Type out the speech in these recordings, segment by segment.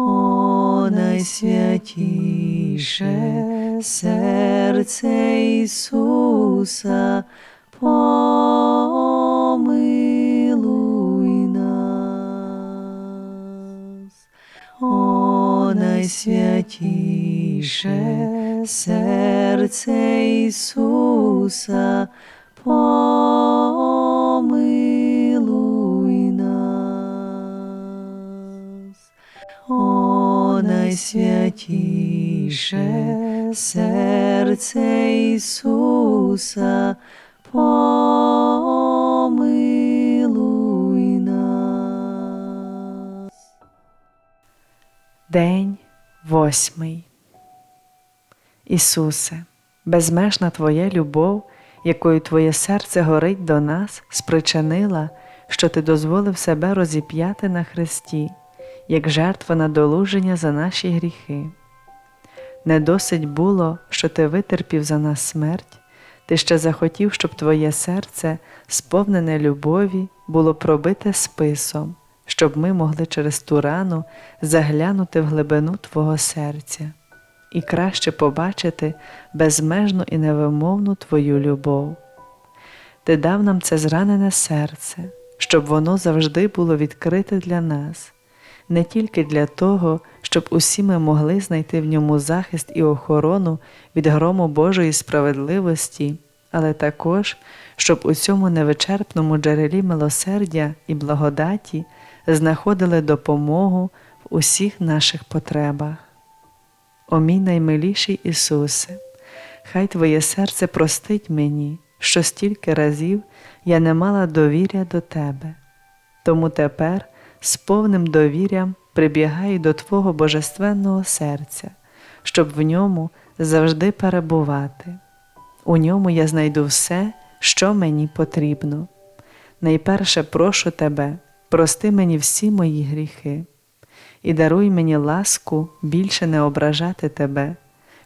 О найсвятіше серце Ісуса, помилуй нас. О найсвятіше серце Ісуса, помилуй найсвятіше серце Ісуса, помилуй нас. День восьмий. Ісусе, безмежна Твоя любов, якою Твоє серце горить до нас, спричинила, що Ти дозволив себе розіп'яти на Христі, як жертва надолуження за наші гріхи. Не досить було, що Ти витерпів за нас смерть, Ти ще захотів, щоб Твоє серце, сповнене любові, було пробите списом, щоб ми могли через ту рану заглянути в глибину Твого серця і краще побачити безмежну і невимовну Твою любов. Ти дав нам це зранене серце, щоб воно завжди було відкрите для нас, не тільки для того, щоб усі ми могли знайти в ньому захист і охорону від грому Божої справедливості, але також, щоб у цьому невичерпному джерелі милосердя і благодаті знаходили допомогу в усіх наших потребах. О мій наймиліший Ісусе, хай Твоє серце простить мені, що стільки разів я не мала довіря до Тебе, тому тепер з повним довірям прибігаю до Твого божественного серця, щоб в ньому завжди перебувати. У ньому я знайду все, що мені потрібно. Найперше прошу Тебе, прости мені всі мої гріхи і даруй мені ласку більше не ображати Тебе,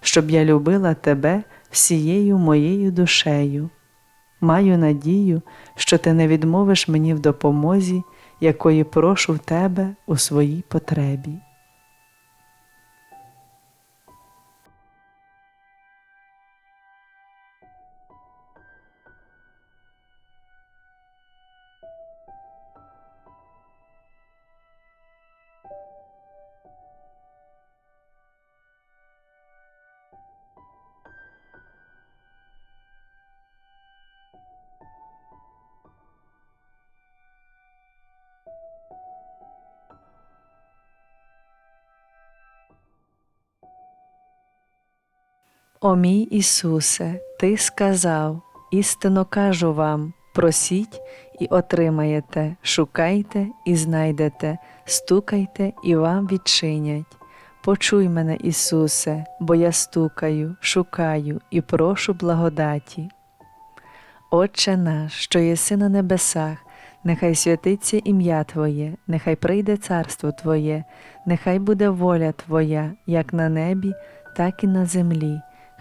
щоб я любила Тебе всією моєю душею. Маю надію, що Ти не відмовиш мені в допомозі, якої прошу в Тебе у своїй потребі. О мій Ісусе, Ти сказав, істинно кажу вам, просіть і отримаєте, шукайте і знайдете, стукайте і вам відчинять. Почуй мене, Ісусе, бо я стукаю, шукаю і прошу благодаті. Отче наш, що єси на небесах, нехай святиться ім'я Твоє, нехай прийде царство Твоє, нехай буде воля Твоя, як на небі, так і на землі.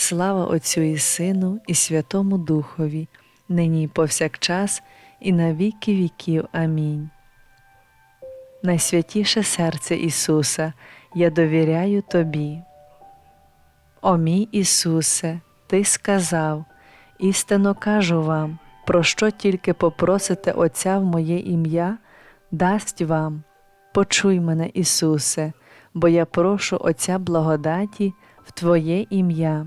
Слава Отцю і Сину, і Святому Духові, нині і повсякчас, і на віки віків. Амінь. Найсвятіше серце Ісуса, я довіряю Тобі. О мій Ісусе, Ти сказав, істинно кажу вам, про що тільки попросите Отця в моє ім'я, дасть вам. Почуй мене, Ісусе, бо я прошу Отця благодаті в Твоє ім'я.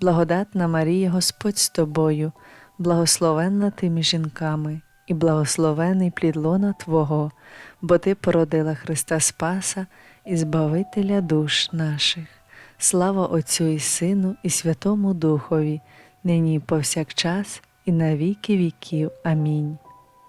благодатна Марія, Господь з тобою, благословенна ти між жінками, і благословений плід лона Твого, бо Ти породила Христа Спаса і Збавителя душ наших. Слава Отцю і Сину, і Святому Духові, нині і повсякчас, і на віки віків. Амінь.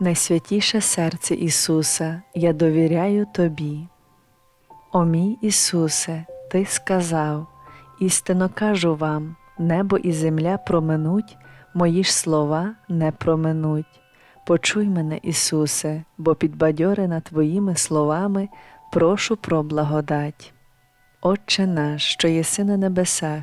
Найсвятіше серце Ісуса, я довіряю Тобі. О мій Ісусе, Ти сказав, істинно кажу вам, небо і земля проминуть, мої ж слова не проминуть. Почуй мене, Ісусе, бо підбадьорена Твоїми словами, прошу про благодать. Отче наш, що єси на небесах,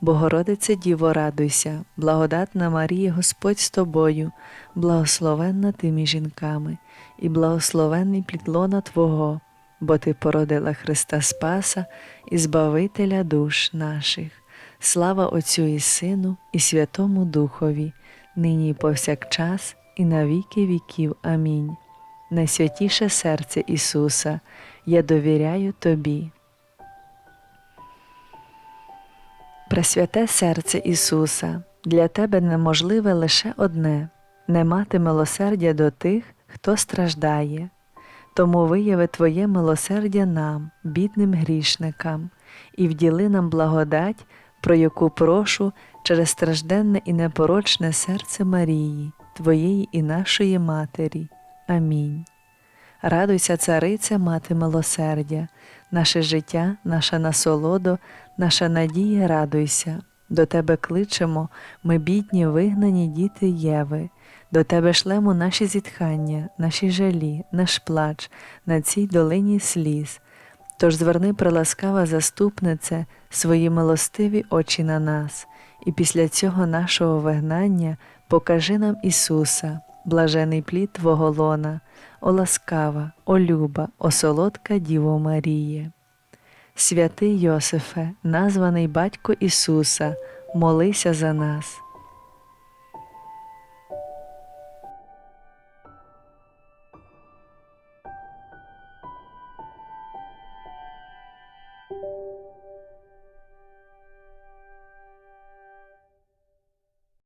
Богородице Діво, радуйся, благодатна Марія, Господь з тобою, благословенна ти між жінками, і благословенний плід лона Твого, бо Ти породила Христа Спаса і Збавителя душ наших. Слава Отцю і Сину, і Святому Духові, нині і повсякчас, і на віки віків. Амінь. Найсвятіше серце Ісуса, я довіряю Тобі. Пресвяте серце Ісуса, для Тебе неможливе лише одне не мати милосердя до тих, хто страждає. Тому вияви Твоє милосердя нам, бідним грішникам, і вділи нам благодать, про яку прошу через стражденне і непорочне серце Марії, Твоєї і нашої Матері. Амінь. Радуйся, цариця, мати милосердя, наше життя, наша насолодо, наша надія, радуйся. До тебе кличемо, ми бідні, вигнані діти Єви, до тебе шлемо наші зітхання, наші жалі, наш плач на цій долині сліз. Тож зверни, приласкава заступнице, свої милостиві очі на нас, і після цього нашого вигнання покажи нам Ісуса, блажений плід Твого лона, о ласкава, о люба, о солодка Діво Маріє. Святий Йосифе, названий Батько Ісуса, молися за нас.